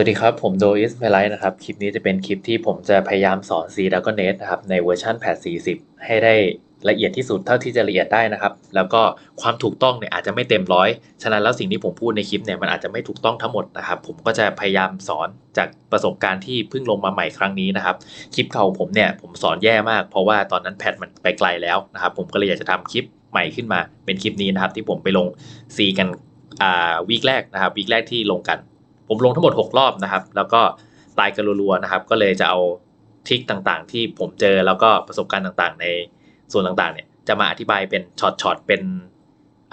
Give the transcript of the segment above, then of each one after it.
วัสดีครับ ผมโดอิสเมไลท์นะครับ คลิปนี้จะเป็นคลิปที่ผมจะพยายามสอน C Dragon Net นะครับ ในเวอร์ชัน840 ให้ได้ละเอียดที่สุดเท่าที่จะละเอียดได้นะครับ แล้วก็ความถูกต้องเนี่ยอาจจะไม่เต็มร้อย ฉะนั้นแล้วสิ่งที่ผมพูดในคลิปเนี่ยมันอาจจะไม่ถูกต้องทั้งหมดนะครับ ผมก็จะพยายามสอนจากประสบการณ์ที่เพิ่งลงมาใหม่ครั้งนี้นะครับ คลิปเก่าผมเนี่ยผมสอนแย่มาก เพราะว่าตอนนั้นแพทมันไปไกลแล้วนะครับ ผมก็เลยอยากจะทำคลิปใหม่ขึ้นมาเป็นคลิปนี้นะครับที่ผมไปลง C กันอ่าวีคแรกนะครับวีคแรกที่ลงกัน ผมลงทั้งหมด 6 รอบนะครับ แล้วก็ตายกันรัวๆนะครับ ก็เลยจะเอาทริคต่างๆ ที่ผมเจอแล้วก็ประสบการณ์ต่างๆ ในส่วนต่างๆ เนี่ยจะมาอธิบายเป็นช็อตๆเป็น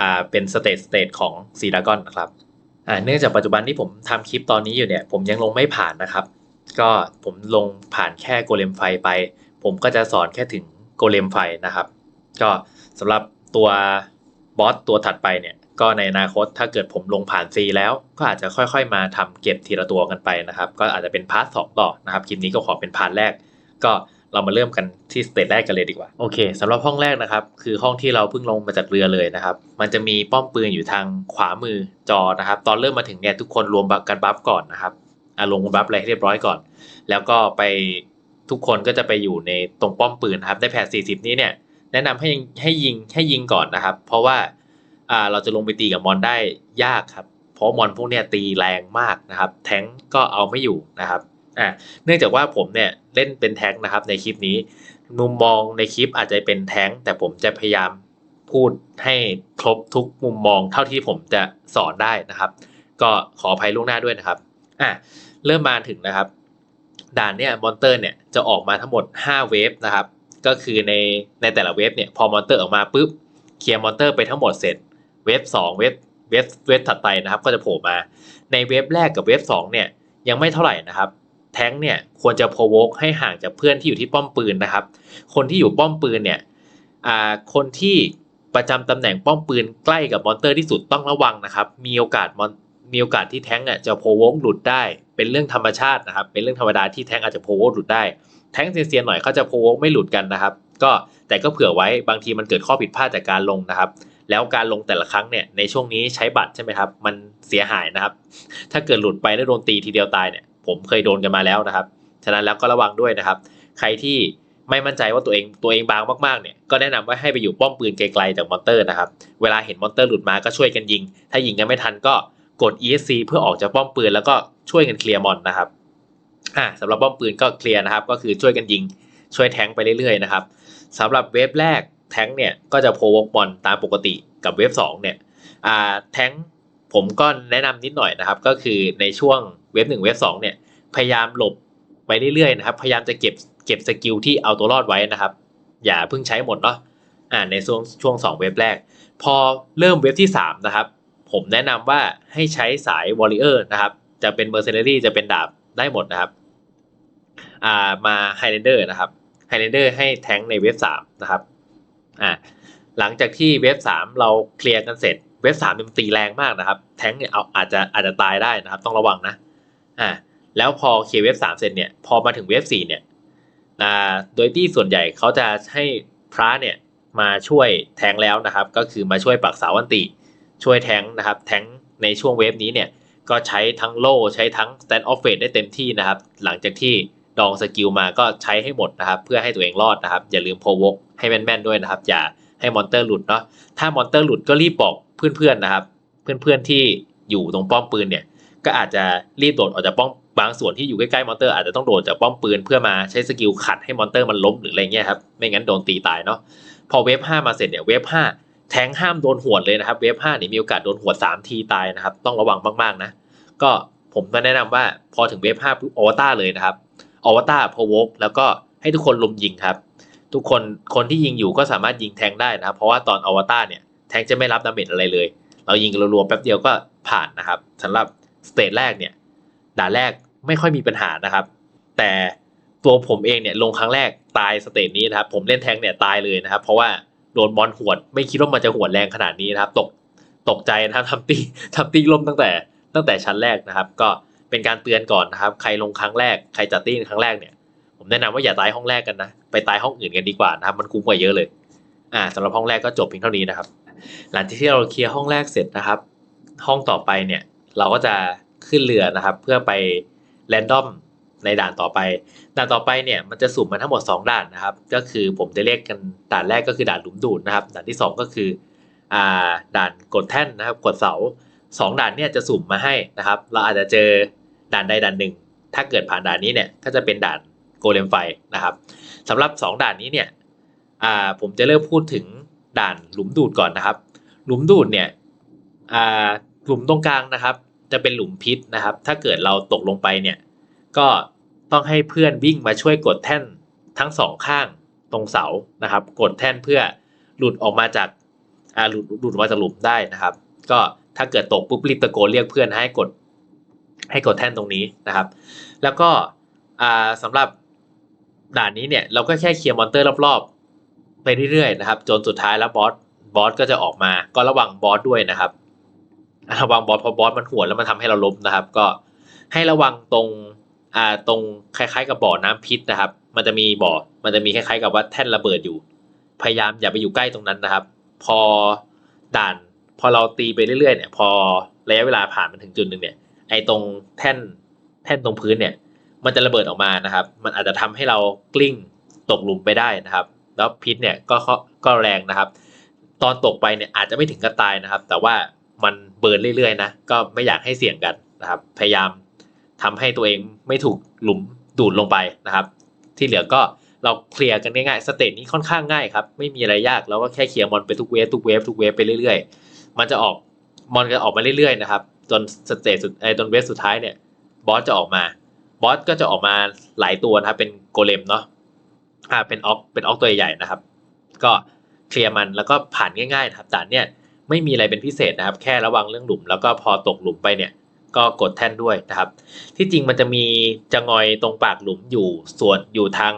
อ่าเป็นสเตจสเตจของซีดากอนนะครับอ่าเนื่องจากปัจจุบันที่ผมทำคลิปตอนนี้อยู่เนี่ย ผมยังลงไม่ผ่านนะครับ ก็ผมลงผ่านแค่โกเลมไฟไป ผมก็จะสอนแค่ถึงโกเลมไฟนะครับ ก็สำหรับตัวบอสตัวถัดไปเนี่ย ก็ในอนาคตถ้าเกิดผมลงผ่านฟรีแล้ว ก็อาจจะค่อยๆ มาทำเก็บทีละตัวกันไปนะครับ ก็อาจจะเป็นพาร์ทสองต่อนะครับคลิปนี้ก็ขอเป็นพาร์ทแรก ก็เรามาเริ่มกันที่สเตจแรกกันเลยดีกว่าโอเคสำหรับห้องแรกนะครับ คือห้องที่เราเพิ่งลงมาจากเรือเลยนะครับ มันจะมีป้อมปืนอยู่ทางขวามือจอนะครับ ตอนเริ่มมาถึงเนี่ยทุกคนรวมกันบัฟก่อนนะครับอะลงบัฟอะไรให้เรียบร้อยก่อน แล้วก็ไปทุกคนก็จะไปอยู่ในตรงป้อมปืนครับในแผน40 นี้เนี่ยแนะนำให้ให้ยิงให้ยิงก่อนนะครับ เพราะว่า อ่าเราจะลงไปตีกับมอนได้ยากครับ เพราะมอนพวกเนี้ยตีแรงมากนะครับ แทงก็เอาไม่อยู่นะครับอ่าเนื่องจากว่าผมเนี่ยเล่นเป็นแทงนะครับในคลิปนี้มุมมองในคลิปอาจจะเป็นแทงแต่ผมจะพยายามพูดให้ครบทุกมุมมองเท่าที่ผมจะสอนได้นะครับ ก็ขออภัยล่วงหน้าด้วยนะครับอะเริ่มมาถึงนะครับ ด่านเนี่ยมอนเตอร์เนี่ยจะออกมาทั้งหมด 5 เวฟนะครับ ก็คือในในแต่ละเวฟเนี่ยพอมอนเตอร์ออกมาปุ๊บเคลียร์มอนเตอร์ไปทั้งหมดเสร็จ เวฟ2เวฟเวฟเวฟถัดไปนะครับ ก็จะโผล่มา ในเวฟแรกกับเวฟ2เนี่ยยังไม่เท่าไหร่นะครับ แท้งเนี่ยควรจะโพวกให้ห่างจากเพื่อนที่อยู่ที่ป้อมปืนนะครับ คนที่อยู่ป้อมปืนเนี่ยอ่าคนที่ประจำตำแหน่งป้อมปืนใกล้กับมอนเตอร์ที่สุดต้องระวังนะครับ มีโอกาสมอนมีโอกาสที่แท้งอะจะโพวกหลุดได้ เป็นเรื่องธรรมชาตินะครับ เป็นเรื่องธรรมดาที่แท้งอาจจะโพวกหลุดได้ แท้งเซียนๆหน่อยเขาจะโพวกไม่หลุดกันนะครับ ก็แต่ก็เผื่อไว้บางทีมันเกิดข้อผิดพลาดจากการลงนะครับ แล้วการลงแต่ละครั้งเนี่ยในช่วงนี้ใช้บัตรใช่ไหมครับ มันเสียหายนะครับ ถ้าเกิดหลุดไปแล้วโดนตีทีเดียวตายเนี่ยผมเคยโดนกันมาแล้วนะครับ ฉะนั้นแล้วก็ระวังด้วยนะครับ ใครที่ไม่มั่นใจว่าตัวเองตัวเองบางมากๆเนี่ยก็แนะนำว่าให้ไปอยู่ป้อมปืนไกลๆจากมอนเตอร์นะครับ เวลาเห็นมอนเตอร์หลุดมาก็ช่วยกันยิง ถ้ายิงกันไม่ทันก็กด ESC เพื่อออกจากป้อมปืนแล้วก็ช่วยกันเคลียร์มอนนะครับอ่าสำหรับป้อมปืนก็เคลียร์นะครับ ก็คือช่วยกันยิงช่วยแทงไปเรื่อยๆนะครับสำหรับเวฟแรก แท้งเนี่ยก็จะโพวกมอนตามปกติกับเวฟ2เนี่ยอ่าแท้งผมก็แนะนำนิดหน่อยนะครับ ก็คือในช่วงเวฟ1เวฟ2เนี่ยพยายามหลบไปเรื่อยๆนะครับ พยายามจะเก็บเก็บสกิลที่เอาตัวรอดไว้นะครับ อย่าเพิ่งใช้หมดเนาะอ่าในช่วงช่วง2เวฟแรก พอเริ่มเวฟที่3นะครับ ผมแนะนำว่าให้ใช้สายวอริเออร์นะครับ จะเป็นเมอร์เซน a รี่จะเป็นดาบได้หมดนะครับอ่ามาไฮเ l นเดอร์นะครับไฮเ l นเดอร์ให้แทงในเวฟสามนะครับ อ่าหลังจากที่เวฟสามเราเคลียร์กันเสร็จ เวฟสามมันตีแรงมากนะครับ แทงค์เนี่ยเอาอาจจะอาจจะตายได้นะครับ ต้องระวังนะอ่าแล้วพอเคลียร์เวฟสามเสร็จเนี่ยพอมาถึงเวฟสี่เนี่ยอ่าโดยที่ส่วนใหญ่เขาจะให้พระเนี่ยมาช่วยแทงแล้วนะครับ ก็คือมาช่วยปักเสาวันติ ช่วยแทงนะครับ แทงในช่วงเวฟนี้เนี่ยก็ใช้ทั้งโล่ใช้ทั้ง stand off rate ได้เต็มที่นะครับ หลังจากที่ดองสกิลมาก็ใช้ให้หมดนะครับ เพื่อให้ตัวเองรอดนะครับ อย่าลืมโพวก ให้แม่นๆด้วยนะครับ อย่าให้มอนเตอร์หลุดเนาะถ้ามอนเตอร์หลุดก็รีบบอกเพื่อนๆนะครับ เพื่อนๆที่อยู่ตรงป้อมปืนเนี่ย ก็อาจจะรีบโดดออกจากป้อมบางส่วนที่อยู่ใกล้ๆมอนเตอร์อาจจะต้องโดดจากป้อมปืนเพื่อมาใช้สกิลขัดให้มอนเตอร์มันล้มหรืออะไรเงี้ยครับไม่งั้นโดนตีตายเนาะพอเวฟ5มาเสร็จเนี่ยเวฟ5แทงห้ามโดนหวดเลยนะครับเวฟ5นี่มีโอกาสโดนหวด3ทีตายนะครับ ต้องระวังมากๆนะ ก็ผมจะแนะนำว่าพอถึงเวฟ5ปุ๊บอวตารเลยนะครับอวตารพวกแล้วก็ให้ทุกคนลุมยิงครับ ทุกคนคนที่ยิงอยู่ก็สามารถยิงแทงได้นะครับเพราะว่าตอนอวตารเนี่ยแทงจะไม่รับดาเมจอะไรเลย เรายิงรัวๆแป๊บเดียวก็ผ่านนะครับสำหรับสเตจแรกเนี่ยด่านแรกไม่ค่อยมีปัญหานะครับ แต่ตัวผมเองเนี่ยลงครั้งแรกตายสเตจนี้นะครับผมเล่นแทงเนี่ยตายเลยนะครับ เพราะว่าโดนบอลหวด ไม่คิดว่ามันจะหวดแรงขนาดนี้นะครับ ตกตกใจนะครับทำตีทำตีล่มตั้งแต่ตั้งแต่ชั้นแรกนะครับ ก็เป็นการเตือนก่อนนะครับ ใครลงครั้งแรก ใครจัดตีครั้งแรกเนี่ย ผมแนะนำว่าอย่าตายห้องแรกกันนะ ไปตายห้องอื่นกันดีกว่านะครับ มันคุ้มกว่าเยอะเลย อ่าสำหรับห้องแรกก็จบเพียงเท่านี้นะครับ หลังจากที่เราเคลียร์ห้องแรกเสร็จนะครับ ห้องต่อไปเนี่ย เราก็จะขึ้นเรือนะครับ เพื่อไปแรนดอมในด่านต่อไป ด่านต่อไปเนี่ยมันจะสุ่มมาทั้งหมด 2 ด่านนะครับ ก็คือผมจะเรียกกันด่านแรกก็คือด่านหลุมดูดนะครับ ด่านที่ 2 ก็คืออ่าด่านกดแท่นนะครับ กดเสาสองด่านเนี่ยจะสุ่มมาให้นะครับ เราอาจจะเจอด่านใดด่านหนึ่ง ถ้าเกิดผ่านด่านนี้เนี่ยก็จะเป็นด่าน กเลมไฟนะครับสำหรับ 2 ด่านนี้เนี่ยผมจะเริ่มพูดถึงด่านหลุมดูดก่อนนะครับ หลุมดูดเนี่ยหลุมตรงกลางนะครับ จะเป็นหลุมพิษนะครับ ถ้าเกิดเราตกลงไปเนี่ยก็ต้องให้เพื่อนวิ่งมาช่วยกดแท่นทั้งสองข้างตรงเสานะครับ กดแท่นเพื่อหลุดออกมาจากหลุดหลุดออกมาจากหลุมได้นะครับ ก็ถ้าเกิดตกปุ๊บรีบตะโกนเรียกเพื่อนให้กดให้กดแท่นตรงนี้นะครับ แล้วก็อ่าสำหรับ ด่านนี้เนี่ยเราก็แค่เคลียร์มอนเตอร์รอบๆไปเรื่อยๆนะครับ จนสุดท้ายแล้วบอสบอสก็จะออกมา ก็ระวังบอสด้วยนะครับ ระวังบอสเพราะบอสมันหัวแล้วมันทำให้เราล้มนะครับ ก็ให้ระวังตรงอ่าตรงคล้ายๆ กับบ่อน้ำพิษนะครับ มันจะมีบ่อ มันจะมีคล้ายๆ กับว่าแท่นระเบิดอยู่ พยายามอย่าไปอยู่ใกล้ตรงนั้นนะครับ พอด่านพอเราตีไปเรื่อยๆเนี่ย พอระยะเวลาผ่านมาถึงจุดหนึ่งเนี่ยไอ้ตรงแท่นแท่นตรงพื้นเนี่ย มันจะระเบิดออกมานะครับ มันอาจจะทำให้เรากลิ้งตกหลุมไปได้นะครับ แล้วพิษเนี่ยก็ก็แรงนะครับ ตอนตกไปเนี่ยอาจจะไม่ถึงกับตายนะครับ แต่ว่ามันเบิร์นเรื่อยๆนะก็ไม่อยากให้เสี่ยงกันนะครับ พยายามทำให้ตัวเองไม่ถูกหลุมดูดลงไปนะครับ ที่เหลือก็เราเคลียร์กันง่ายๆสเตจนี้ค่อนข้างง่ายครับไม่มีอะไรยากเราก็แค่เคลียร์มอนไปทุกเวฟทุกเวฟทุกเวฟไปเรื่อยๆ มันจะออกมอนจะออกมาเรื่อยๆนะครับ จนสเตจสุดไอ้จนเวฟสุดท้ายเนี่ยบอสจะออกมา อสก็จะออกมาหลายตัวนะครับ เป็นโกเลมเนาะอ่าเป็นออกเป็นออกตัวใหญ่ๆนะครับ ก็เคลียร์มันแล้วก็ผ่านง่ายๆนะครับด่านเนี่ยไม่มีอะไรเป็นพิเศษนะครับ แค่ระวังเรื่องหลุม แล้วก็พอตกหลุมไปเนี่ย ก็กดแท่นด้วยนะครับ ที่จริงมันจะมีจะงอยตรงปากหลุมอยู่ส่วนอยู่ทาง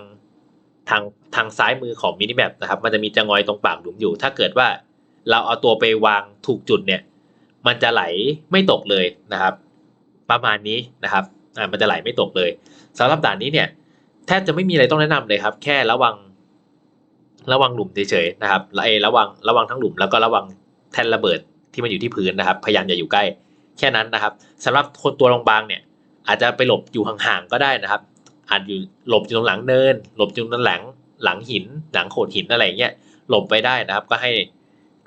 ทางทางซ้ายมือของมินิแมปนะครับ มันจะมีจะงอยตรงปากหลุมอยู่ ถ้าเกิดว่าเราเอาตัวไปวางถูกจุดเนี่ย มันจะไหลไม่ตกเลยนะครับ ประมาณนี้นะครับ อ่ามันจะไหลไม่ตกเลยสำหรับด่านนี้เนี่ยแทบจะไม่มีอะไรต้องแนะนำเลยครับ แค่ระวัง ระวังหลุมเฉยๆนะครับและเอระวังระวังทั้งหลุมแล้วก็ระวังแท่นระเบิดที่มันอยู่ที่พื้นนะครับ พยายามอย่าอยู่ใกล้ แค่นั้นนะครับสำหรับคนตัวบางๆเนี่ย อาจจะไปหลบอยู่ห่างๆก็ได้นะครับ อาจอยู่หลบอยู่ตรงหลังเนิน หลบอยู่ตรงหลังหลังหิน หลังโขดหินอะไรเงี้ยหลบไปได้นะครับ ก็ให้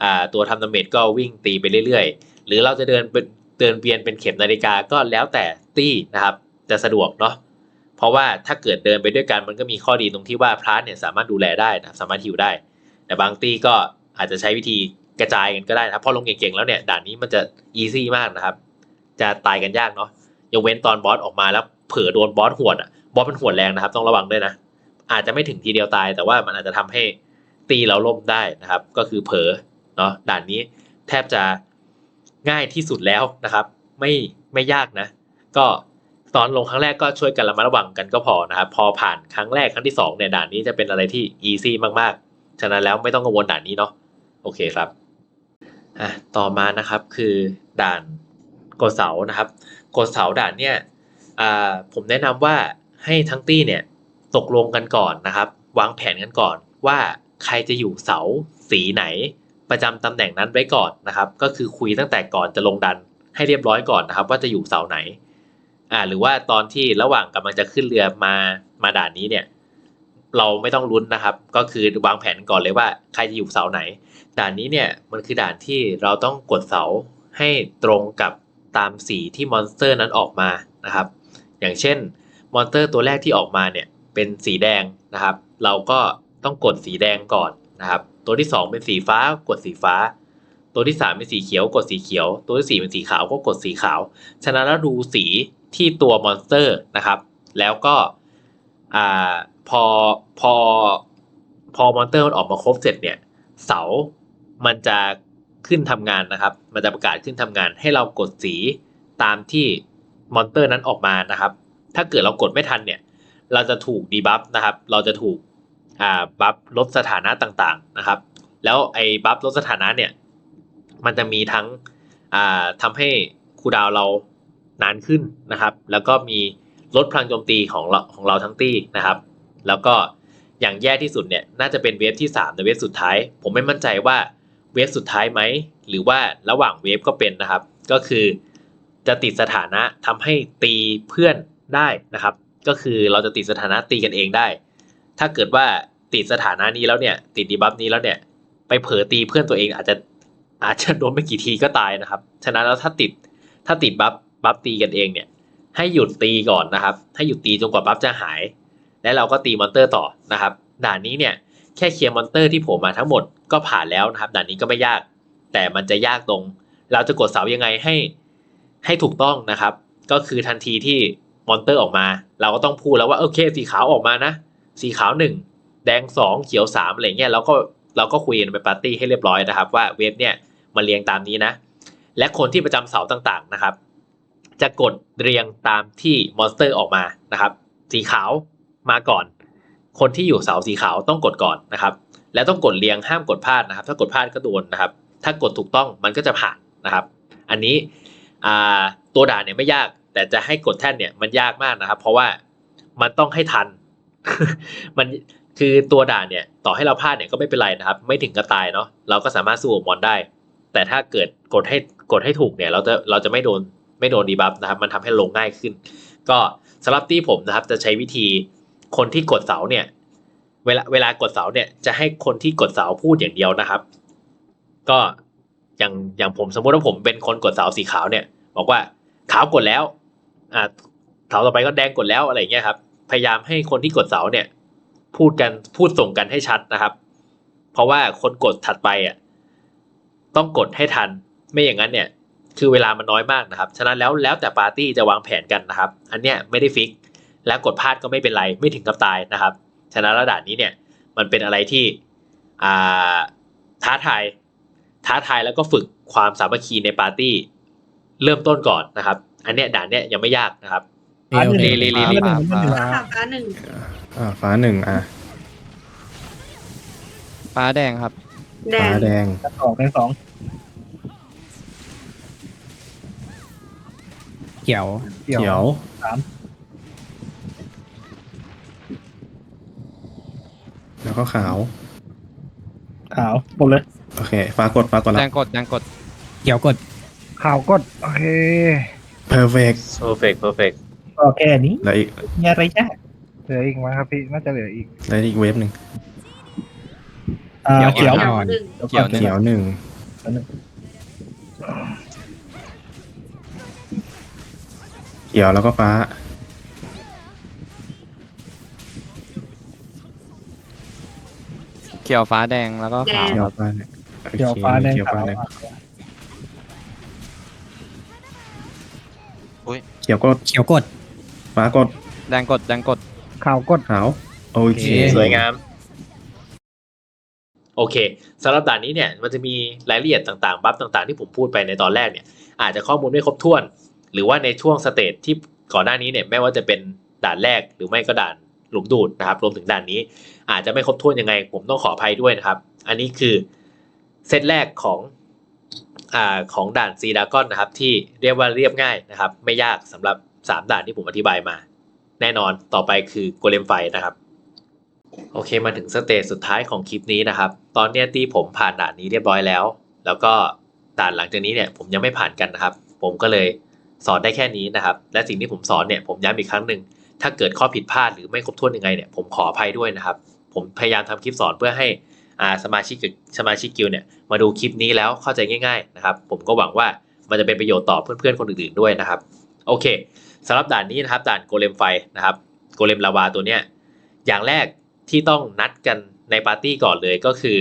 อ่าตัวทำดาเมจก็วิ่งตีไปเรื่อยๆ หรือเราจะเดินเป็นเดินเวียนเป็นเข็มนาฬิกาก็แล้วแต่ ตี้นะครับ จะสะดวกเนาะเพราะว่าถ้าเกิดเดินไปด้วยกันมันก็มีข้อดีตรงที่ว่าพระเนี่ยสามารถดูแลได้นะสามารถฮิวได้ แต่บางตี้ก็อาจจะใช้วิธีกระจายกันก็ได้นะพอลงเก่งๆแล้วเนี่ยด่านนี้มันจะอีซี่มากนะครับ จะตายกันยากเนาะยกเว้นตอนบอสออกมาแล้วเผลอโดนบอสหวดอะบอสเป็นหวดแรงนะครับ ต้องระวังด้วยนะอาจจะไม่ถึงทีเดียวตาย แต่ว่ามันอาจจะทำให้ตีเราล่มได้นะครับ ก็คือเผลอเนาะด่านนี้แทบจะง่ายที่สุดแล้วนะครับ ไม่ไม่ยากนะ ก็ตอนลงครั้งแรกก็ช่วยกันระมัดระวังกันก็พอนะครับพอผ่านครั้งแรกครั้งที่2เนี่ยด่านนี้จะเป็นอะไรที่อีซี่มากๆ ฉะนั้นแล้วไม่ต้องกังวลด่านนี้เนาะโอเคครับอะต่อมานะครับคือด่านกดเสานะครับกดเสาด่านเนี่ยอ่าผมแนะนำว่าให้ทั้งตี้เนี่ยตกลงกันก่อนนะครับ วางแผนกันก่อนว่าใครจะอยู่เสาสีไหน ประจำตำแหน่งนั้นไว้ก่อนนะครับ ก็คือคุยตั้งแต่ก่อนจะลงดันให้เรียบร้อยก่อนนะครับ ว่าจะอยู่เสาไหน อ่าหรือว่าตอนที่ระหว่างกำลังจะขึ้นเรือมามาด่านนี้เนี่ย เราไม่ต้องลุ้นนะครับ ก็คือวางแผนก่อนเลยว่าใครจะอยู่เสาไหน ด่านนี้เนี่ยมันคือด่านที่เราต้องกดเสาให้ตรงกับตามสีที่มอนสเตอร์นั้นออกมานะครับ อย่างเช่นมอนสเตอร์ตัวแรกที่ออกมาเนี่ยเป็นสีแดงนะครับ เราก็ต้องกดสีแดงก่อนนะครับ ตัวที่ 2 เป็นสีฟ้ากดสีฟ้า ตัวที่ 3 เป็นสีเขียว กดสีเขียว ตัวที่ 4 เป็นสีขาวก็กดสีขาว ฉะนั้นแล้วดูสี ที่ตัวมอนสเตอร์นะครับ แล้วก็อ่าพอพอพอมอนสเตอร์มันออกมาครบเสร็จเนี่ย เสามันจะขึ้นทำงานนะครับ มันจะประกาศขึ้นทำงานให้เรากดสีตามที่มอนสเตอร์นั้นออกมานะครับ ถ้าเกิดเรากดไม่ทันเนี่ย เราจะถูกดีบัฟนะครับ เราจะถูกอ่าบัฟลดสถานะต่างๆนะครับ แล้วไอ้บัฟลดสถานะเนี่ย มันจะมีทั้งอ่าทำให้คูดาวเรา นานขึ้นนะครับ แล้วก็มีลดพลังโจมตีของเราของเราทั้งตี้นะครับ แล้วก็อย่างแย่ที่สุดเนี่ยน่าจะเป็นเวฟที่3ในเวฟสุดท้าย ผมไม่มั่นใจว่าเวฟสุดท้ายไหมหรือว่าระหว่างเวฟก็เป็นนะครับ ก็คือจะติดสถานะทำให้ตีเพื่อนได้นะครับ ก็คือเราจะติดสถานะตีกันเองได้ ถ้าเกิดว่าติดสถานะนี้แล้วเนี่ย ติดดีบัฟนี้แล้วเนี่ย ไปเผลอตีเพื่อนตัวเองอาจจะอาจจะโดนไม่กี่ทีก็ตายนะครับ ฉะนั้นแล้วถ้าติดถ้าติดบัฟ บัฟตีกันเองเนี่ย ให้หยุดตีก่อนนะครับ ให้หยุดตีจนกว่าบัฟจะหาย และเราก็ตีมอนเตอร์ต่อนะครับ ด่านนี้เนี่ยแค่เคลียร์มอนเตอร์ที่โผมมาทั้งหมดก็ผ่านแล้วนะครับ ด่านนี้ก็ไม่ยาก แต่มันจะยากตรง เราจะกดเสายังไงให้ให้ถูกต้องนะครับ ก็คือทันทีที่มอนเตอร์ออกมา เราก็ต้องพูดแล้วว่าโอเค สีขาวออกมานะ สีขาวหนึ่งแดงสองเขียวสามอะไรเงี้ยเราก็เราก็คุยกันไปปาร์ตี้ให้เรียบร้อยนะครับ ว่าเวฟเนี่ยมาเรียงตามนี้นะ และคนที่ประจำเสาต่างๆนะครับ จะกดเรียงตามที่มอนสเตอร์ออกมานะครับ สีขาวมาก่อน คนที่อยู่เสาสีขาวต้องกดก่อนนะครับ และต้องกดเรียงห้ามกดพลาดนะครับ ถ้ากดพลาดก็โดนนะครับ ถ้ากดถูกต้องมันก็จะผ่านนะครับ อันนี้ตัวด่านเนี่ยไม่ยาก แต่จะให้กดแท่นเนี่ยมันยากมากนะครับ เพราะว่ามันต้องให้ทัน มันคือตัวด่านเนี่ยต่อให้เราพลาดเนี่ยก็ไม่เป็นไรนะครับ ไม่ถึงกับตายเนาะเราก็สามารถสู้มอนได้ แต่ถ้าเกิดกดให้กดให้ถูกเนี่ย เราจะเราจะไม่โดน ไม่โดนดีบัฟนะครับ มันทำให้ลงง่ายขึ้น ก็สำหรับที่ผมนะครับ จะใช้วิธีคนที่กดเสาเนี่ย เวลาเวลากดเสาเนี่ยจะให้คนที่กดเสาพูดอย่างเดียวนะครับ ก็อย่างอย่างผมสมมติว่าผมเป็นคนกดเสาสีขาวเนี่ย บอกว่าขาวกดแล้วอ่าเสาต่อไปก็แดงกดแล้วอะไรอย่างเงี้ยครับ พยายามให้คนที่กดเสาเนี่ย พูดกันพูดส่งกันให้ชัดนะครับ เพราะว่าคนกดถัดไปอะต้องกดให้ทัน ไม่อย่างนั้นเนี่ย คือเวลามันน้อยมากนะครับ ฉะนั้นแล้วแล้วแต่ปาร์ตี้จะวางแผนกันนะครับ อันเนี้ยไม่ได้ฟิก แล้วกดพลาดก็ไม่เป็นไร ไม่ถึงกับตายนะครับ ฉะนั้นระดับนี้เนี่ยมันเป็นอะไรที่อ่าท้าทาย ท้าทายแล้วก็ฝึกความสามัคคีในปาร์ตี้ เริ่มต้นก่อนนะครับ อันเนี้ยด่านเนี้ยยังไม่ยากนะครับเอวลีลีลีลีฟ้าฟ้าฟ้าฟ้าหนึ่งอ่าฟ้าหนึ่งอะฟ้าแดงครับแดฟ้างแดงสองเป็นสอง เขียว เขียวสามแล้วก็ขาว ขาวหมดเลย โอเค ฟ้ากด ฟ้ากดแดแล้ว งกดแดงกดเขียวกดขาวกด โอเค perfect perfect perfect ก็แค่นี้แล้วอีกมีอะไรยากเหลืออีกไหมครับพี่ น่าจะเหลืออีกแล้วอีกเวฟหนึ่งอ่าเขียวเขียวก่อนหนึ่งเขียวเขียวหนึ่ง เขียวแล้วก็ฟ้า เขียวฟ้าแดงแล้วก็ขาวเขียวฟ้าเนี่ยโอคเขียวฟ้าแดงเขียวขาฟ้าวแดงอะเขียวกดเขียวกดฟ้ากดแดงกดแดงกด ขาวกด ขาวโอเค โอเค สวยงาม โอเคสำหรับด่านนี้เนี่ยมันจะมีรายละเอียดต่างๆ บัฟต่างๆ ที่ผมพูดไปในตอนแรกเนี่ย อาจจะข้อมูลไม่ครบถ้วน หรือว่าในช่วงสเตจที่ก่อนหน้านี้เนี่ยไม่ว่าจะเป็นด่านแรกหรือไม่ก็ด่านหลุมดูดนะครับ รวมถึงด่านนี้ อาจจะไม่ครบถ้วนยังไง ผมต้องขออภัยด้วยนะครับ อันนี้คือเซตแรกของอ่าของด่านซีดากอนนะครับ ที่เรียกว่าเรียบง่ายนะครับ ไม่ยากสำหรับสามด่านที่ผมอธิบายมา แน่นอนต่อไปคือโกเลมไฟนะครับ โอเคมาถึงสเตจสุดท้ายของคลิปนี้นะครับ ตอนเนี้ยที่ผมผ่านด่านนี้เรียบร้อยแล้ว แล้วก็ด่านหลังจากนี้เนี่ยผมยังไม่ผ่านกันนะครับ ผมก็เลย สอนได้แค่นี้นะครับ และสิ่งที่ผมสอนเนี่ยผมย้ำอีกครั้งหนึ่งถ้าเกิดข้อผิดพลาดหรือไม่ครบถ้วนยังไงเนี่ยผมขออภัยด้วยนะครับ ผมพยายามทำคลิปสอนเพื่อให้อาสมาชิกสมาชิกกิลเนี่ยมาดูคลิปนี้แล้วเข้าใจง่าย ๆนะครับ ผมก็หวังว่ามันจะเป็นประโยชน์ต่อเพื่อนๆคนอื่นๆด้วยนะครับ โอเคสำหรับด่านนี้นะครับด่านโกเลมไฟนะครับโกเลมลาวาตัวเนี้ยอย่างแรกที่ต้องนัดกันในปาร์ตี้ก่อนเลยก็คือ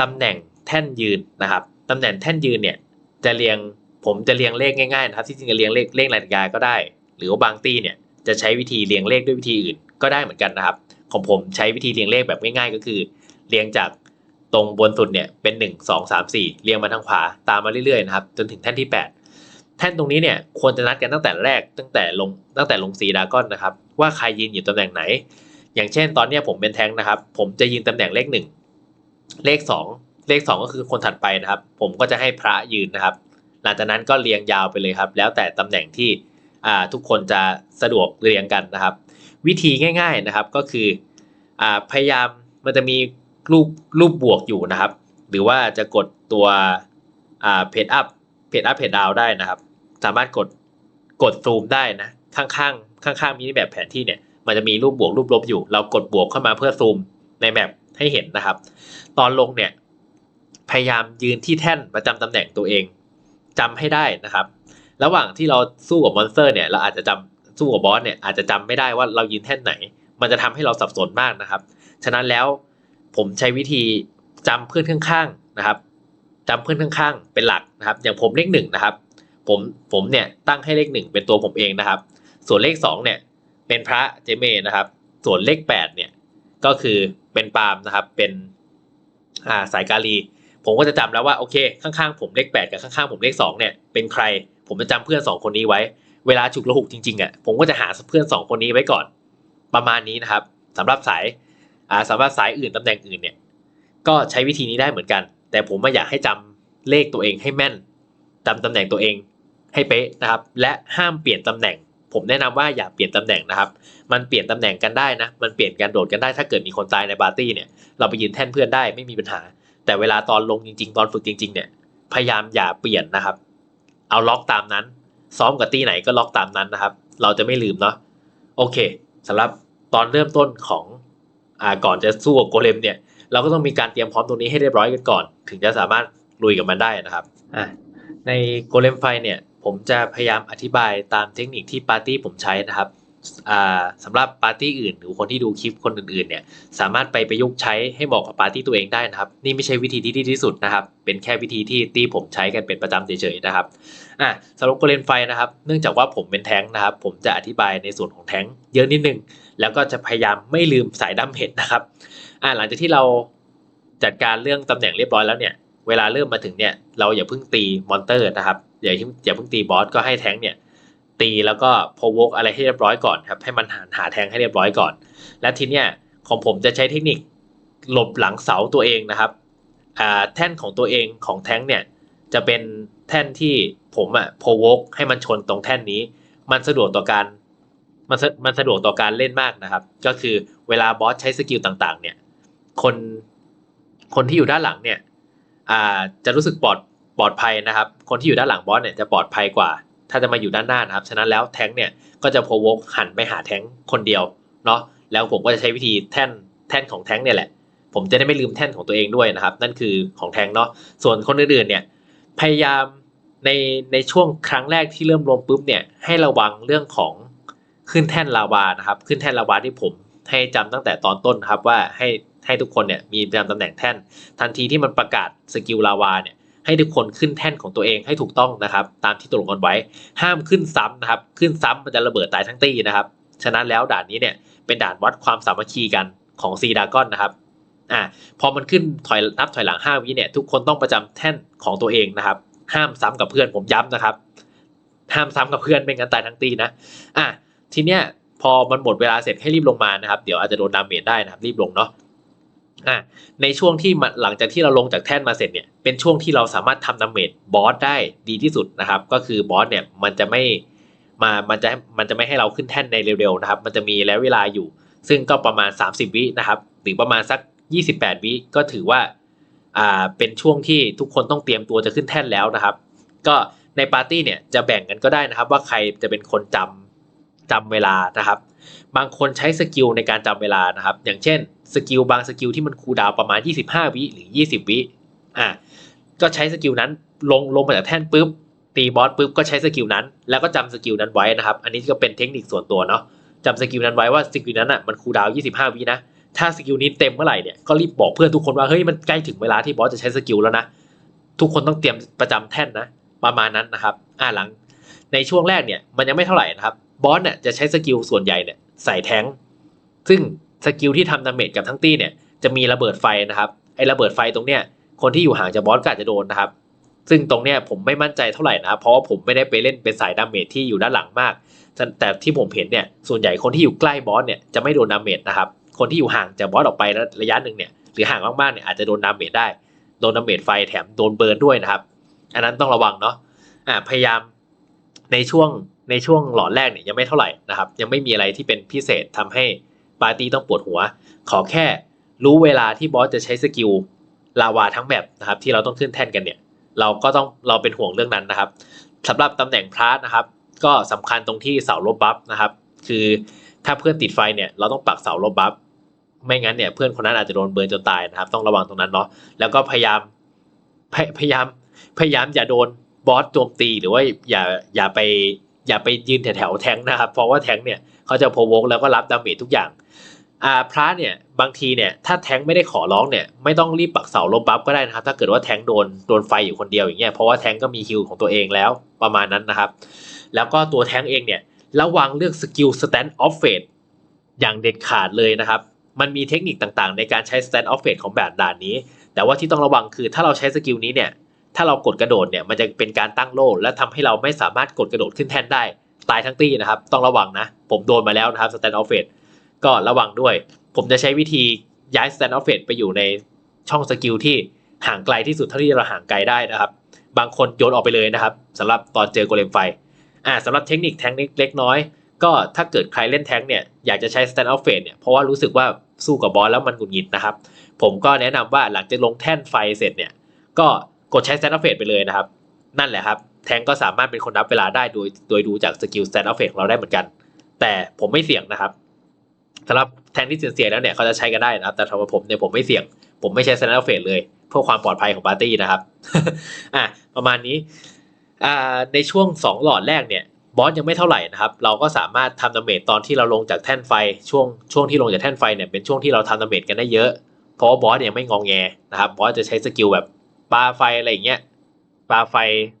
ตำแหน่งแท่นยืนนะครับตำแหน่งแท่นยืนเนี่ยจะเรียง ผมจะเรียงเลขง่ายๆนะครับที่จริงจะเรียงเลขเลขรายกายก็ได้ หรือว่าบางตี้เนี่ยจะใช้วิธีเรียงเลขด้วยวิธีอื่นก็ได้เหมือนกันนะครับ ของผมใช้วิธีเรียงเลขแบบง่ายๆ ก็คือ เรียงจากตรงบนสุดเนี่ยเป็น 1 2 3 4 เรียงมาทางขวาตามมาเรื่อยๆนะครับจนถึงแท่นที่ 8 แท่นตรงนี้เนี่ยควรจะนัดกันตั้งแต่แรกตั้งแต่ลงตั้งแต่ลงสีดากอนนะครับว่าใครยืนอยู่ตำแหน่งไหน อย่างเช่น ตอนนี้ผมเป็นแทงนะครับ ผมจะยืนตำแหน่งเลขหนึ่งเลขสองเลขสองก็คือคนถัดไปนะครับ ผมก็จะให้พระยืนนะครับ หลังจากนั้นก็เรียงยาวไปเลยครับ แล้วแต่ตำแหน่งที่ทุกคนจะสะดวกเรียงกันนะครับ วิธีง่าย ๆนะครับก็คืออพยายามมันจะมีรูปรูปบวกอยู่นะครับ หรือว่าจะกดตัวเพจอัพเพจอัพเพจดาวได้นะครับ สามารถกดกดซูมได้นะข้างๆข้างๆมินิแมปแผนที่เนี่ยมันจะมีรูปบวกรูปลบอยู่ เรากดบวกเข้ามาเพื่อซูมในแมปให้เห็นนะครับ ตอนลงเนี่ยพยายามยืนที่แท่นประจำตำแหน่งตัวเอง จำให้ได้นะครับ ระหว่างที่เราสู้กับมอนสเตอร์เนี่ยเราอาจจะจำสู้กับบอสเนี่ยอาจจะจำไม่ได้ว่าเรายืนแท่นไหน มันจะทำให้เราสับสนมากนะครับ ฉะนั้นแล้วผมใช้วิธีจำเพื่อนข้างๆนะครับจำเพื่อนข้างๆ เป็นหลักนะครับ อย่างผมเลขหนึ่งนะครับ ผมผมเนี่ยตั้งให้เลขหนึ่งเป็นตัวผมเองนะครับ ส่วนเลขสองเนี่ยเป็นพระเจเมนะครับ ส่วนเลขแปดเนี่ยก็คือเป็นปาล์มนะครับ เป็นอ่าสายกาลี ผมก็จะจำแล้วว่าโอเคข้างๆผมเลขแปดกับข้างๆผมเลขสองเนี่ยเป็นใคร ผมจะจำเพื่อนสองคนนี้ไว้ เวลาฉุกละหุกจริงๆอะผมก็จะหาเพื่อนสองคนนี้ไว้ก่อน ประมาณนี้นะครับสำหรับสายอ่าสำหรับสายอื่นตำแหน่งอื่นเนี่ยก็ใช้วิธีนี้ได้เหมือนกัน แต่ผมไม่อยากให้จำเลขตัวเองให้แม่นจำตำแหน่งตัวเองให้เป๊ะนะครับ และห้ามเปลี่ยนตำแหน่ง ผมแนะนำว่าอย่าเปลี่ยนตำแหน่งนะครับ มันเปลี่ยนตำแหน่งกันได้นะ มันเปลี่ยนการโดดกันได้ถ้าเกิดมีคนตายในปาร์ตี้เนี่ย เราไปยืนแท่นเพื่อนได้ไม่มีปัญหา แต่เวลาตอนลงจริง ๆ ตอนฝึกจริง ๆ เนี่ย พยายามอย่าเปลี่ยนนะครับ เอาล็อกตามนั้น ซ้อมกับตีไหนก็ล็อกตามนั้นนะครับ เราจะไม่ลืมเนาะโอเคสำหรับตอนเริ่มต้นของอ่าก่อนจะสู้กับโกเลมเนี่ย เราก็ต้องมีการเตรียมพร้อมตรงนี้ให้เรียบร้อยกันก่อน ถึงจะสามารถลุยกับมันได้นะครับอะในโกเลมไฟเนี่ย ผมจะพยายามอธิบายตามเทคนิคที่ปาร์ตี้ผมใช้นะครับ สำหรับปาร์ตี้อื่น หรือคนที่ดูคลิปคนอื่นๆเนี่ยสามารถไปประยุกต์ใช้ให้เหมาะกับปาร์ตี้ตัวเองได้นะครับ นี่ไม่ใช่วิธีที่ดีที่สุดนะครับ เป็นแค่วิธีที่ตีผมใช้กันเป็นประจำเฉยๆนะครับอะสำหรับโกเลนไฟนะครับ เนื่องจากว่าผมเป็นแท้งนะครับ ผมจะอธิบายในส่วนของแท้งเยอะนิดนึง แล้วก็จะพยายามไม่ลืมสายดำเห็ดนะครับอะหลังจากที่เราจัดการเรื่องตำแหน่งเรียบร้อยแล้วเนี่ยเวลาเริ่มมาถึงเนี่ยเราอย่าเพิ่งตีมอนเตอร์นะครับอย่าเพิ่งอย่าเพิ่งตีบอสก็ให้แท้งเนี่ย ตีแล้วก็พวกอะไรให้เรียบร้อยก่อนครับให้มันหาหาแทงให้เรียบร้อยก่อน และทีเนี้ยของผมจะใช้เทคนิคหลบหลังเสาตัวเองนะครับอ่าแท่นของตัวเองของแท้งค์เนี่ยจะเป็นแท่นที่ผมอะโพวกให้มันชนตรงแท่นนี้ มันสะดวกต่อการมันมันสะดวกต่อการเล่นมากนะครับ ก็คือเวลาบอสใช้สกิลต่างๆ เนี่ยคนคนที่อยู่ด้านหลังเนี่ยอ่าจะรู้สึกปลอดปลอดภัยนะครับ คนที่อยู่ด้านหลังบอสเนี่ยจะปลอดภัยกว่า ถ้าจะมาอยู่ด้านหน้านะครับ ฉะนั้นแล้วแท้งเนี่ยก็จะโพวกหันไปหาแท้งคนเดียวเนาะ แล้วผมก็จะใช้วิธีแท่นแท่นของแท้งเนี่ยแหละ ผมจะได้ไม่ลืมแท่นของตัวเองด้วยนะครับ นั่นคือของแท้งเนาะ ส่วนคนอื่นๆเนี่ยพยายามในในช่วงครั้งแรกที่เริ่มลงปุ๊บเนี่ยให้ระวังเรื่องของขึ้นแท่นลาวานะครับ ขึ้นแท่นลาวาที่ผมให้จำตั้งแต่ตอนต้นนะครับว่าให้ให้ทุกคนเนี่ยมีประจำตำแหน่งแท่น ทันทีที่มันประกาศสกิลลาวาเนี่ย ให้ทุกคนขึ้นแท่นของตัวเองให้ถูกต้องนะครับ ตามที่ตกลงกันไว้ ห้ามขึ้นซ้ำนะครับ ขึ้นซ้ำมันจะระเบิดตายทั้งตีนะครับ ฉะนั้นแล้วด่านนี้เนี่ยเป็นด่านวัดความสามัคคีกันของซีดากอนนะครับอ่าพอมันขึ้นถอยนับถอยหลัง 5 วิเนี่ยทุกคนต้องประจำแท่นของตัวเองนะครับ ห้ามซ้ำกับเพื่อนผมย้ำนะครับ ห้ามซ้ำกับเพื่อนไม่งั้นตายทั้งตีนะอะทีเนี้ยพอมันหมดเวลาเสร็จให้รีบลงมานะครับ เดี๋ยวอาจจะโดนดาเมจได้นะครับ รีบลงเนาะ อะในช่วงที่หลังจากที่เราลงจากแท่นมาเสร็จเนี่ยเป็นช่วงที่เราสามารถทำดาเมจบอสได้ดีที่สุดนะครับ ก็คือบอสเนี่ยมันจะไม่มามันจะมันจะไม่ให้เราขึ้นแท่นในเร็วๆนะครับ มันจะมีแล้วเวลาอยู่ ซึ่งก็ประมาณ 30 วินะครับ หรือประมาณสัก 28 วิก็ถือว่าอ่าเป็นช่วงที่ทุกคนต้องเตรียมตัวจะขึ้นแท่นแล้วนะครับ ก็ในปาร์ตี้เนี่ยจะแบ่งกันก็ได้นะครับ ว่าใครจะเป็นคนจำ จำเวลานะครับ บางคนใช้สกิลในการจำเวลานะครับ อย่างเช่นสกิลบางสกิลที่มันคูลดาวประมาณ 25 วิหรือ 20 วิอะก็ใช้สกิลนั้นลงลงมาจากแท่นปุ๊บตีบอสปุ๊บก็ใช้สกิลนั้น แล้วก็จำสกิลนั้นไว้นะครับ อันนี้ก็เป็นเทคนิคส่วนตัวเนาะจำสกิลนั้นไว้ว่าสกิลนั้นอะมันคูลดาว 25 วินะถ้าสกิลนี้เต็มเมื่อไหร่เนี่ยก็รีบบอกเพื่อนทุกคนว่าเฮ้ยมันใกล้ถึงเวลาที่บอสจะใช้สกิลแล้วนะทุกคนต้องเตรียมประจำแท่นนะประมาณนั้นนะครับ อ่าหลังในช่วงแรกเนี่ยมันยังไม่เท่าไหร่นะครับ บอสเนี่ยจะใช้สกิลส่วนใหญ่เนี่ยใส่แท้งซึ่งสกิลที่ทำดาเมจกับทั้งตี้เนี่ยจะมีระเบิดไฟนะครับไอ้ระเบิดไฟตรงเนี้ยคนที่อยู่ห่างจากบอสก็อาจจะโดนนะครับ ซึ่งตรงเนี้ยผมไม่มั่นใจเท่าไหร่นะครับ เพราะว่าผมไม่ได้ไปเล่นเป็นสายดาเมจที่อยู่ด้านหลังมาก แต่ที่ผมเห็นเนี่ยส่วนใหญ่คนที่อยู่ใกล้บอสเนี่ยจะไม่โดนดาเมจนะครับ คนที่อยู่ห่างจากบอสออกไประระยะหนึ่งเนี่ยหรือห่างมากๆเนี่ยอาจจะโดนดาเมจได้โดนดาเมจไฟแถมโดนเบิร์นด้วยนะครับ อันนั้นต้องระวังเนาะอ่าพยายามในช่วง ในช่วงหลอนแรกเนี่ยยังไม่เท่าไหร่นะครับ ยังไม่มีอะไรที่เป็นพิเศษทำให้ปาร์ตี้ต้องปวดหัว ขอแค่รู้เวลาที่บอสจะใช้สกิลลาวาทั้งแบบนะครับ ที่เราต้องขึ้นแท่นกันเนี่ย เราก็ต้องเราเป็นห่วงเรื่องนั้นนะครับสำหรับตำแหน่งพระนะครับ ก็สำคัญตรงที่เสาลบบัฟนะครับ คือถ้าเพื่อนติดไฟเนี่ยเราต้องปักเสาลบบัฟไม่งั้นเนี่ยเพื่อนคนนั้นอาจจะโดนเบิร์นจนตายนะครับ ต้องระวังตรงนั้นเนาะแล้วก็พยายามพพยายามพยายามอย่าโดนบอสโจมตีหรือว่าอย่าอย่าไป อย่าไปยืนแถวๆแทงนะครับ เพราะว่าแทงเนี่ยเขาจะโพวกแล้วก็รับดาเมจทุกอย่างอ่าพระเนี่ยบางทีเนี่ยถ้าแทงไม่ได้ขอร้องเนี่ยไม่ต้องรีบปักเสาลบบัฟก็ได้นะครับ ถ้าเกิดว่าแทงโดนโดนไฟอยู่คนเดียวอย่างเงี้ยเพราะว่าแทงก็มีฮิลของตัวเองแล้วประมาณนั้นนะครับ แล้วก็ตัวแทงเองเนี่ยระวังเรื่องสกิล stand off fade อย่างเด็ดขาดเลยนะครับ มันมีเทคนิคต่างๆ ในการใช้ stand off fade ของแบบด่านนี้ แต่ว่าที่ต้องระวังคือถ้าเราใช้สกิลนี้เนี่ย ถ้าเรากดกระโดดเนี่ยมันจะเป็นการตั้งโล่และทำให้เราไม่สามารถกดกระโดดขึ้นแท่นได้ตายทั้งตี้นะครับ ต้องระวังนะ ผมโดนมาแล้วนะครับ stand off fade ก็ระวังด้วย ผมจะใช้วิธีย้าย stand off fade ไปอยู่ในช่องสกิลที่ห่างไกลที่สุดเท่าที่เราห่างไกลได้นะครับ บางคนโยนออกไปเลยนะครับสำหรับตอนเจอโกเลมไฟอ่าสำหรับเทคนิคแทงค์เล็กน้อย ก็ถ้าเกิดใครเล่นแทงเนี่ยอยากจะใช้ stand off fade เนี่ยเพราะว่ารู้สึกว่าสู้กับบอสแล้วมันหงุดหงิดนะครับ ผมก็แนะนำว่าหลังจากลงแท่นไฟเสร็จเนี่ยก็ กดใช้ stand off fade ไปเลยนะครับ นั่นแหละครับ แทงก็สามารถเป็นคนนับเวลาได้โดยโดยดูจากสกิล stand off fade ของเราได้เหมือนกัน แต่ผมไม่เสี่ยงนะครับสำหรับแทงที่เสี่ยงแล้วเนี่ยเขาจะใช้กันได้นะครับ แต่สำหรับผมเนี่ยผมไม่เสี่ยง ผมไม่ใช้ stand off fade เลยเพื่อความปลอดภัยของปาร์ตี้นะครับอะประมาณนี้อ่าในช่วง 2 หลอดแรกเนี่ยบอสยังไม่เท่าไหร่นะครับ เราก็สามารถทำดาเมจตอนที่เราลงจากแท่นไฟ ช่วงช่วงที่ลงจากแท่นไฟเนี่ยเป็นช่วงที่เราทำดาเมจกันได้เยอะ เพราะว่าบอสเนี่ยไม่งองแงนะครับ บอสจะใช้สกิลแบบ ปาไฟอะไรเงี้ยปาไฟ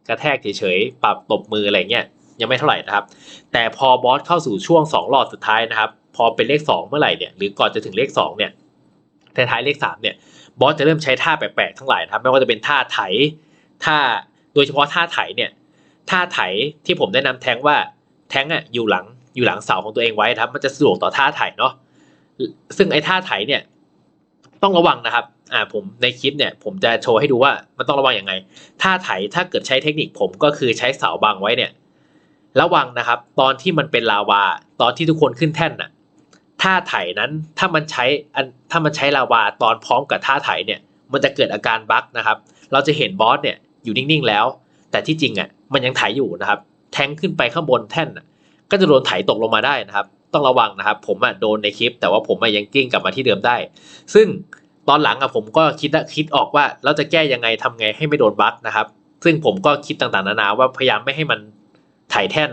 กระแทกเฉยๆปรับตบมืออะไรเงี้ยยังไม่เท่าไหร่นะครับ แต่พอบอสเข้าสู่ช่วง 2 หลอดสุดท้ายนะครับ พอเป็นเลข 2 เมื่อไหร่เนี่ยหรือก่อนจะถึงเลข 2 เนี่ยท้ายๆเลข 3 เนี่ยบอสจะเริ่มใช้ท่าแปลกๆทั้งหลายนะครับไม่ว่าจะเป็นท่าไถท่าโดยเฉพาะท่าไถเนี่ยท่าไถที่ผมแนะนำแทงว่าแทงอะอยู่หลังอยู่หลังเสาของตัวเองไว้ครับมันจะสะดวกต่อท่าไถเนาะซึ่งไอ้ท่าไถเนี่ย ต้องระวังนะครับอ่าผมในคลิปเนี่ยผมจะโชว์ให้ดูว่ามันต้องระวังยังไงท่าไถถ้าเกิดใช้เทคนิคผมก็คือใช้เสาบังไว้เนี่ย ระวังนะครับ ตอนที่มันเป็นลาวา ตอนที่ทุกคนขึ้นแท่นน่ะท่าไถนั้นถ้ามันใช้อันถ้ามันใช้ลาวาตอนพร้อมกับท่าไถเนี่ย มันจะเกิดอาการบั๊กนะครับ เราจะเห็นบอสเนี่ยอยู่นิ่งๆแล้ว แต่ที่จริงอะมันยังไถอยู่นะครับ แทงขึ้นไปข้างบนแท่นน่ะก็จะโดนไถตกลงมาได้นะครับ ต้องระวังนะครับ ผมอะโดนในคลิป แต่ว่าผมอะยังกิ้งกลับมาที่เดิมได้ ซึ่งตอนหลังอะผมก็คิดอะคิดออกว่าเราจะแก้ยังไงทำไงให้ไม่โดนบั๊กนะครับ ซึ่งผมก็คิดต่างๆนานาว่าพยายามไม่ให้มันไถแท่น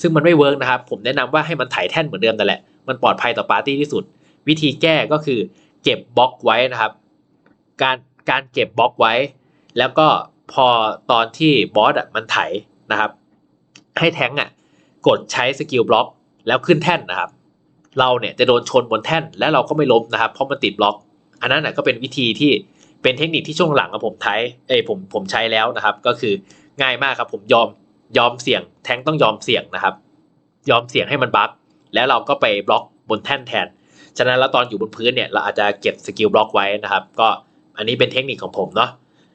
ซึ่งมันไม่เวิร์กนะครับ ผมแนะนำว่าให้มันไถแท่นเหมือนเดิมนั่นแหละ มันปลอดภัยต่อปาร์ตี้ที่สุด วิธีแก้ก็คือเก็บบล็อกไว้นะครับ การการเก็บบล็อกไว้ แล้วก็พอตอนที่บอสอะมันไถนะครับ ให้แทงก์อะกดใช้สกิลบล็อก แล้วขึ้นแท่นนะครับ เราเนี่ยจะโดนชนบนแท่นและเราก็ไม่ล้มนะครับ เพราะมันติดบล็อก อันนั้นน่ะก็เป็นวิธีที่เป็นเทคนิคที่ช่วงหลังผมใช้เอ้ยผมผมใช้แล้วนะครับ ก็คือง่ายมากครับ ผมยอมยอมเสี่ยง แท้งต้องยอมเสี่ยงนะครับ ยอมเสี่ยงให้มันบั๊กแล้วเราก็ไปบล็อกบนแท่นแทน ฉะนั้นแล้วตอนอยู่บนพื้นเนี่ยเราอาจจะเก็บสกิลบล็อกไว้นะครับ ก็อันนี้เป็นเทคนิคของผมเนาะ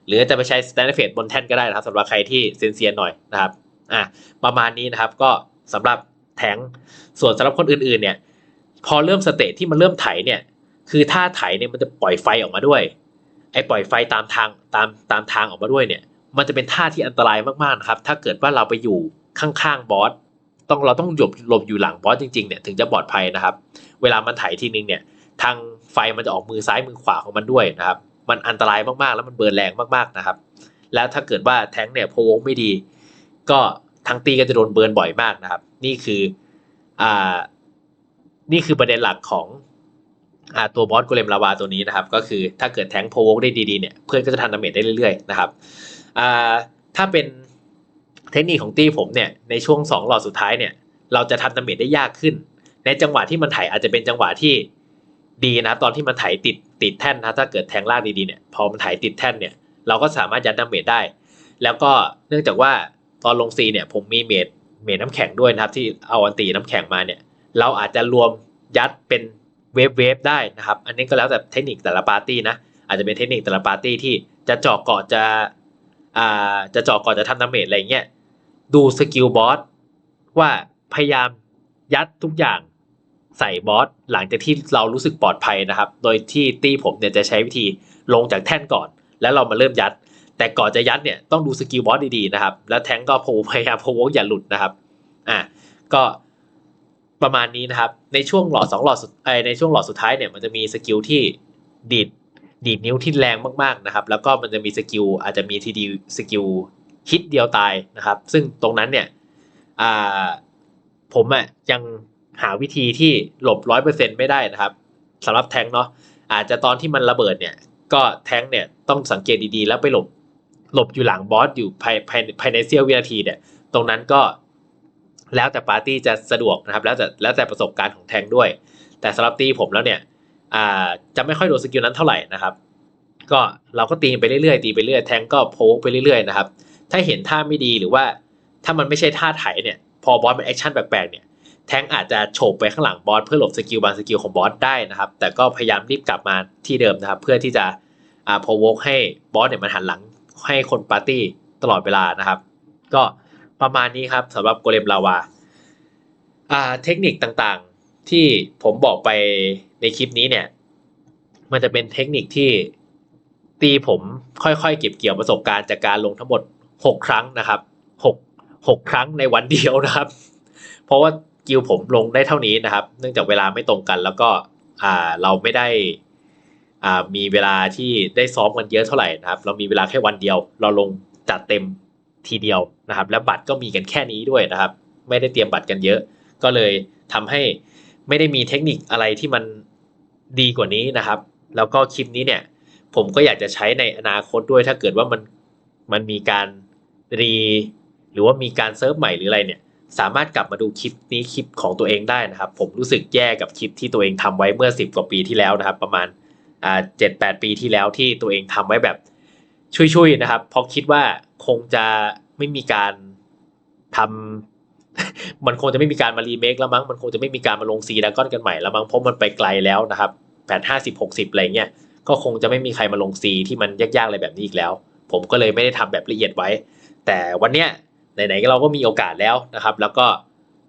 หรือจะไปใช้ stand f a d e บนแท่นก็ได้นะครับสำหรับใครที่เซนเซียนหน่อยนะครับอะประมาณนี้นะครับก็สำหรับ แทงส่วนสำหรับคนอื่นๆเนี่ย พอเริ่มสเตจที่มันเริ่มไถเนี่ย คือท่าไถเนี่ยมันจะปล่อยไฟออกมาด้วย ไอ้ปล่อยไฟตามทางตามตามทางออกมาด้วยเนี่ย มันจะเป็นท่าที่อันตรายมากๆนะครับ ถ้าเกิดว่าเราไปอยู่ข้างๆบอสต้องเราต้องหลบหลบอยู่หลังบอสจริงๆเนี่ยถึงจะปลอดภัยนะครับ เวลามันไถทีนึงเนี่ย ทางไฟมันจะออกมือซ้ายมือขวาของมันด้วยนะครับ มันอันตรายมากๆแล้วมันเบิร์นแรงมากๆนะครับ แล้วถ้าเกิดว่าแท้งเนี่ยโพวงไม่ดี ก็ ทั้งตีก็จะโดนเบิร์นบ่อยมากนะครับ นี่คืออ่านี่คือประเด็นหลักของอ่าตัวบอสโกเลมลาวาตัวนี้นะครับ ก็คือถ้าเกิดแทงโพวงได้ดีๆเนี่ยเพื่อนก็จะทันดาเมจได้เรื่อยๆนะครับอ่าถ้าเป็นเทคนิคของตีผมเนี่ยในช่วงสองหลอดสุดท้ายเนี่ยเราจะทำดาเมจได้ยากขึ้น ในจังหวะที่มันไถอาจจะเป็นจังหวะที่ดีนะตอนที่มันไถติดติดแท่นนะถ้าเกิดแทงล่ากดีๆเนี่ยพอมันไถติดแท่นเนี่ยเราก็สามารถยัดดาเมจได้ แล้วก็เนื่องจากว่า ตอนลงซีเนี่ยผมมีเมดเมดน้ำแข็งด้วยนะครับ ที่เอาอันตีน้ำแข็งมาเนี่ย เราอาจจะรวมยัดเป็นเวฟเวฟได้นะครับ อันนี้ก็แล้วแต่เทคนิคแต่ละปาร์ตี้นะ อาจจะเป็นเทคนิคแต่ละปาร์ตี้ที่จะเจาะเกาะจะอ่าจะเจาะเกาะจะทำดาเมจอะไรเงี้ยดูสกิลบอสว่าพยายามยัดทุกอย่างใส่บอสหลังจากที่เรารู้สึกปลอดภัยนะครับ โดยที่ตีผมเนี่ยจะใช้วิธีลงจากแท่นก่อน แล้วเรามาเริ่มยัด แต่ก่อนจะยัดเนี่ยต้องดูสกิลบอสดีๆนะครับ แล้วแทงก็โพพยายามโพวกอย่าหลุดนะครับอะก็ประมาณนี้นะครับ ในช่วงหลอดสองหลอดสุดเอ่อในช่วงหลอดสุดท้ายเนี่ยมันจะมีสกิลที่ดีดดีดนิ้วที่แรงมากๆนะครับ แล้วก็มันจะมีสกิลอาจจะมีทีดีสกิลฮิตเดียวตายนะครับ ซึ่งตรงนั้นเนี่ยอ่าผมอะยังหาวิธีที่หลบร้อยเปอร์เซ็นไม่ได้นะครับสำหรับแทงเนาะอาจจะตอนที่มันระเบิดเนี่ย ก็แทงเนี่ยต้องสังเกตดีๆ แล้วไปหลบ หลบอยู่หลังบอสอยู่ภายภายภายในเสี้ยววินาทีเนี่ย ตรงนั้นก็แล้วแต่ปาร์ตี้จะสะดวกนะครับ แล้วแต่แล้วแต่ประสบการณ์ของแทงค์ด้วย แต่สำหรับตีผมแล้วเนี่ยจะไม่ค่อยโดนสกิลนั้นเท่าไหร่นะครับ ก็เราก็ตีไปเรื่อยๆตีไปเรื่อยแทงก็โพกไปเรื่อยๆนะครับ ถ้าเห็นท่าไม่ดีหรือว่าถ้ามันไม่ใช่ท่าไถเนี่ย พอบอสมันแอคชั่นแปลกๆเนี่ยแทงอาจจะโฉบไปข้างหลังบอสเพื่อหลบสกิลบางสกิลของบอสได้นะครับ แต่ก็พยายามรีบกลับมาที่เดิมนะครับ เพื่อที่จะอ่าพอวกให้บอสเนี่ยมันหันหลัง ให้คนปาร์ตี้ตลอดเวลานะครับ ก็ประมาณนี้ครับสำหรับโกเลมลาวาเทคนิคต่างๆที่ผมบอกไปในคลิปนี้เนี่ย มันจะเป็นเทคนิคที่ตีผมค่อยๆ เก็บเกี่ยวประสบการณ์จากการลงทั้งหมด 6 ครั้งนะครับ6 6ครั้งในวันเดียวนะครับ เพราะว่ากิลผมลงได้เท่านี้นะครับ เนื่องจากเวลาไม่ตรงกันแล้วก็เราไม่ได้ มีเวลาที่ได้ซ้อมกันเยอะเท่าไหร่นะครับ เรามีเวลาแค่วันเดียว เราลงจัดเต็มทีเดียวนะครับ และบัตรก็มีกันแค่นี้ด้วยนะครับ ไม่ได้เตรียมบัตรกันเยอะ ก็เลยทำให้ไม่ได้มีเทคนิคอะไรที่มันดีกว่านี้นะครับ แล้วก็คลิปนี้เนี่ย ผมก็อยากจะใช้ในอนาคตด้วยถ้าเกิดว่ามันมันมีการรีหรือว่ามีการเซิร์ฟใหม่หรืออะไรเนี่ย สามารถกลับมาดูคลิปนี้คลิปของตัวเองได้นะครับ ผมรู้สึกแย่กับคลิปที่ตัวเองทำไว้เมื่อ 10 กว่าปีที่แล้วนะครับ ประมาณ อ่าเจ็ดแปดปีที่แล้วที่ตัวเองทำไว้แบบช่วยๆนะครับ เพราะคิดว่าคงจะไม่มีการทำมันคงจะไม่มีการมารีเมคแล้วมั้งมันคงจะไม่มีการมาลงซีดาก้อนกันใหม่แล้วมั้งเพราะมันไปไกลแล้วนะครับแปดห้าสิบหกสิบอะไรเงี้ยก็คงจะไม่มีใครมาลงซีที่มันยากๆอะไรแบบนี้อีกแล้ว ผมก็เลยไม่ได้ทำแบบละเอียดไว้ แต่วันเนี้ยไหนๆเราก็มีโอกาสแล้วนะครับ แล้วก็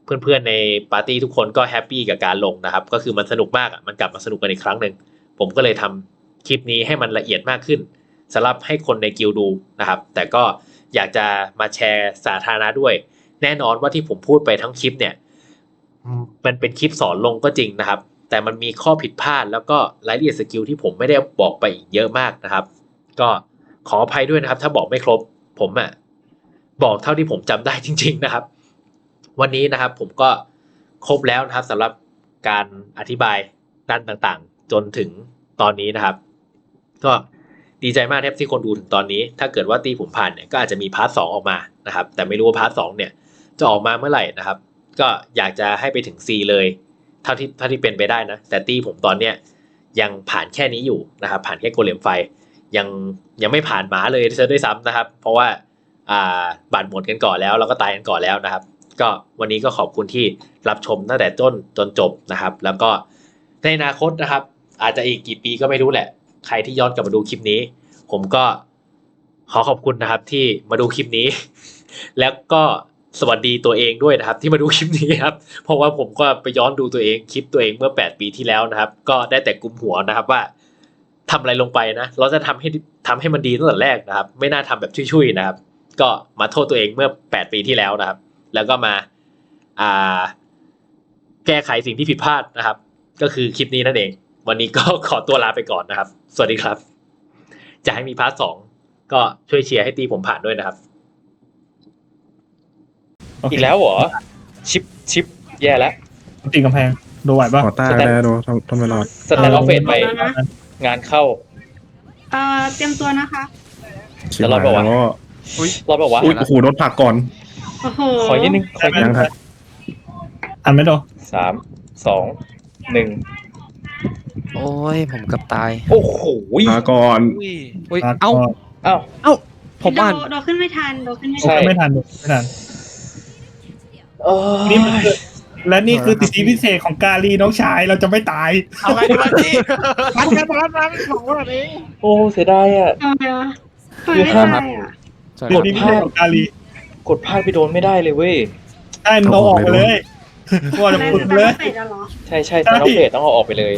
เพื่อนๆในปาร์ตี้ทุกคนก็แฮปปี้กับการลงนะครับ ก็คือมันสนุกมากมันกลับมาสนุกกันอีกครั้งหนึ่ง ผมก็เลยทำคลิปนี้ให้มันละเอียดมากขึ้นสำหรับให้คนในกิลดูนะครับ แต่ก็อยากจะมาแชร์สาธารณะด้วย แน่นอนว่าที่ผมพูดไปทั้งคลิปเนี่ยมันเป็นคลิปสอนลงก็จริงนะครับ แต่มันมีข้อผิดพลาด แล้วก็รายละเอียดสกิลที่ผมไม่ได้บอกไปอีกเยอะมากนะครับ ก็ขออภัยด้วยนะครับ ถ้าบอกไม่ครบ ผมอะบอกเท่าที่ผมจำได้จริง ๆนะครับ วันนี้นะครับผมก็ครบแล้วนะครับสำหรับการอธิบายด้านต่างๆ จนถึงตอนนี้นะครับ ก็ดีใจมากครับที่คนดูถึงตอนนี้ ถ้าเกิดว่าตีผมผ่านเนี่ยก็อาจจะมีพาร์ทสองออกมานะครับ แต่ไม่รู้ว่าพาร์ทสองเนี่ยจะออกมาเมื่อไหร่นะครับ ก็อยากจะให้ไปถึง C เลยเท่าที่เท่าที่เป็นไปได้นะ แต่ตีผมตอนเนี้ยยังผ่านแค่นี้อยู่นะครับ ผ่านแค่โกเลมไฟ ยังยังไม่ผ่านหมาเลยเซอด้วยซ้ำนะครับ เพราะว่าอ่าบัตรหมดกันก่อนแล้วเราก็ตายกันก่อนแล้วนะครับ ก็วันนี้ก็ขอบคุณที่รับชมตั้งแต่ต้นจนจบนะครับ แล้วก็ในอนาคตนะครับ อาจจะอีกกี่ปีก็ไม่รู้แหละ ใครที่ย้อนกลับมาดูคลิปนี้ ผมก็ขอขอบคุณนะครับ ที่มาดูคลิปนี้ แล้วก็สวัสดีตัวเองด้วยนะครับ ที่มาดูคลิปนี้ครับ เพราะว่าผมก็ไปย้อนดูตัวเองคลิปตัวเองเมื่อ 8 ปีที่แล้วนะครับ ก็ได้แต่กุมหัวนะครับว่าทำอะไรลงไปนะ เราจะทำให้ทำให้มันดีตั้งแต่แรกนะครับ ไม่น่าทำแบบชุยๆนะครับ ก็มาโทษตัวเองเมื่อ 8 ปีที่แล้วนะครับ แล้วก็มาอ่าแก้ไขสิ่งที่ผิดพลาดนะครับ ก็คือคลิปนี้นั่นเอง วันนี้ก็ขอตัวลาไปก่อนนะครับ สวัสดีครับ จะให้มีพาร์ทสองก็ช่วยเชียร์ให้ตีผมผ่านด้วยนะครับโอเคอีกแล้วเหรอ ชิปชิปแย่แล้วตีกำแพงดูไหวป่ะขอต้าได้ดูทำทำไม่รอดสแตนออฟเฟนไปเอาแล้วนะงานเข้า เอ่อเตรียมตัวนะคะ ชิบจะรอดหายปะวะแล้วก็รอดบอกว่าวอุ้ยโอ้โหโดนผลักก่อนโอ้โหขอนิดนึงขอนิดยันึงงครับอันไม่โดนสามสองหนึ่ง โอ้ยผมเกับตายโอ้โหมาก่อนอุ้ยเอ้าอ้าวเอ้าผมว่าโดโดขึ้นไม่ทันโดขึ้นไม่ใช่ ทันไม่ทันดูไม่ทันเออนี่มันคือและนี่คือติดพิเศษของกาลีน้องชายเราจะไม่ตาย เอาไงดีวะพี่ทันกันทันกันของวันนี้โอ้เสียดายอะ ทำไมวะทำไมไม่ได้อะติดพิเศษของกาลีกดพลาดไปโดนไม่ได้เลยเว้ยใช่มึงเอาออกไปเลย ว่าจะแล้วปุดแต่เลว่ายเสร็จแล้วเหรอใช่ใช่สแตนออฟเฟนต้องเอาออกไปเลย